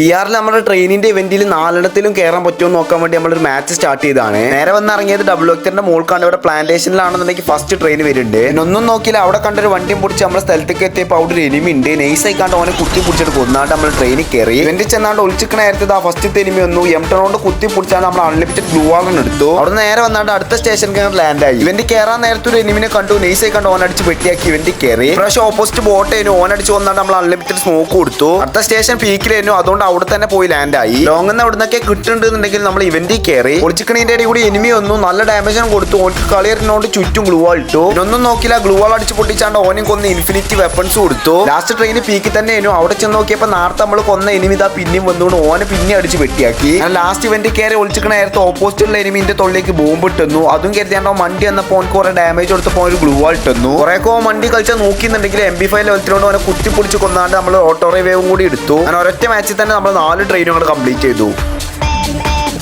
B ആറിൽ നമ്മുടെ ട്രെയിനിന്റെ ഇവന്റിൽ നാലിടത്തിലും കയറാൻ പറ്റുമോ നോക്കാൻ വേണ്ടി നമ്മൾ ഒരു മാച്ച് സ്റ്റാർട്ട് ചെയ്താണ് നേരെ വന്ന് ഇറങ്ങിയത് ഡബിൾ ഒക്ടറിന്റെ മോൾക്കാണ്. ഇവിടെ പ്ലാന്റേഷനിലാണെന്നുണ്ടെങ്കിൽ ഫസ്റ്റ് ട്രെയിൻ വരുന്നുണ്ട്. ഒന്നും നോക്കിയില്ല. അവിടെ കണ്ടൊരു വണ്ടിയും പിടിച്ച് നമ്മുടെ സ്ഥലത്തേക്ക് എത്തിയപ്പോൾ അവിടെ ഒരു എനിമി ഉണ്ട്. നൈസായി കണ്ട് അവനെ കുത്തി പിടിച്ചിട്ട് കൊന്നാണ്ട് നമ്മൾ ട്രെയിനിൽ കയറി ഇവന്റ് ചെന്നാണ്ട് ഒളിച്ചിക്കണ നേരത്തെ ആ ഫസ്റ്റ് എനിമി വന്നു. എം കൊണ്ട് കുത്തി പിടിച്ചാണ് നമ്മൾ അൺലിമിറ്റഡ് ബ്ലൂ വാഗൺ എടുത്തു. അവിടെ നേരെ വന്നാണ്ട് അടുത്ത സ്റ്റേഷൻ ലാൻഡ് ആയി. ഇവന്റ് കയറാൻ നേരത്തെ ഒരു എനിമിനെ കണ്ടു. നൈസായി കണ്ട് ഓൻ അടിച്ച് വെട്ടിയാക്കി ഇവന്റ് കയറി പ്രാവശ്യം ഓപ്പോസിറ്റ് ബോട്ട് ഓൻ അടിച്ച് വന്നാണ്ട് നമ്മൾ അൺലിമിറ്റഡ് സ്മോക്ക് കൊടുത്തു. അടുത്ത സ്റ്റേഷൻ പീക്കിലായിരുന്നു അതുകൊണ്ട് അവിടെ തന്നെ പോയി ലാൻഡ് ആയി. ലോങ് എന്ന് നിന്നൊക്കെ കിട്ടുന്നുണ്ടെന്നുണ്ടെങ്കിൽ നമ്മൾ ഇവന്റിൽ കയറി. ഒളിച്ചിക്കണീന്റെ ഇടയിൽ കൂടി എനിമി ഒന്നും നല്ല ഡാമേജ് കൊടുത്തു. ഓൻക്ക് കളിയറിനോട് ചുറ്റും ഗ്ലൂ വാൾ ഇട്ടു. ഇതൊന്നും നോക്കില്ല. ഗ്ലൂ വാൾ അടിച്ച് പൊട്ടിച്ചാണ്ട് ഓനും കൊന്ന് ഇൻഫിനിറ്റി വെപ്പൺസ് കൊടുത്തു. ലാസ്റ്റ് ട്രെയിൻ പീക്കിൽ തന്നെ ആയിരുന്നു. അവിടെ ചെന്ന് നോക്കിയപ്പോൾ നേരത്തെ നമ്മൾ കൊന്ന എനിമി ഇതാ പിന്നെയും വന്നുകൊണ്ട് ഓനെ പിന്നെ അടിച്ച് വെട്ടിയാക്കി. ലാസ്റ്റ് ഇവന്റ് കയറി ഒളിച്ചിക്കണ നേരത്തെ ഓപ്പോസിറ്റുള്ള എനിമിന്റെ തൊള്ളിലേക്ക് ബോംബ് ഇട്ടുന്നു. അതും കരുതിയാണ്ടോ മണ്ടി എന്ന ഓനക്ക് കുറെ ഡാമേജ് കൊടുത്തപ്പോൾ ഗ്ലൂ വാൾ ഇട്ടുന്നു. കുറേക്കോ മണ്ടി കളിച്ചാൽ നോക്കിയെന്നുണ്ടെങ്കിൽ എം ബി ഫൈവ് ലെവലത്തിലോട്ട് ഓനെ കുത്തി പൊടിച്ച് കൊന്നാണ്ട് നമ്മൾ ഓട്ടോ വേവും കൂടി എടുത്തു. അങ്ങനെ ഒരൊറ്റ മാച്ചിൽ തന്നെ നമ്മൾ നാല് ട്രെയിനുകൾ കംപ്ലീറ്റ് ചെയ്തു.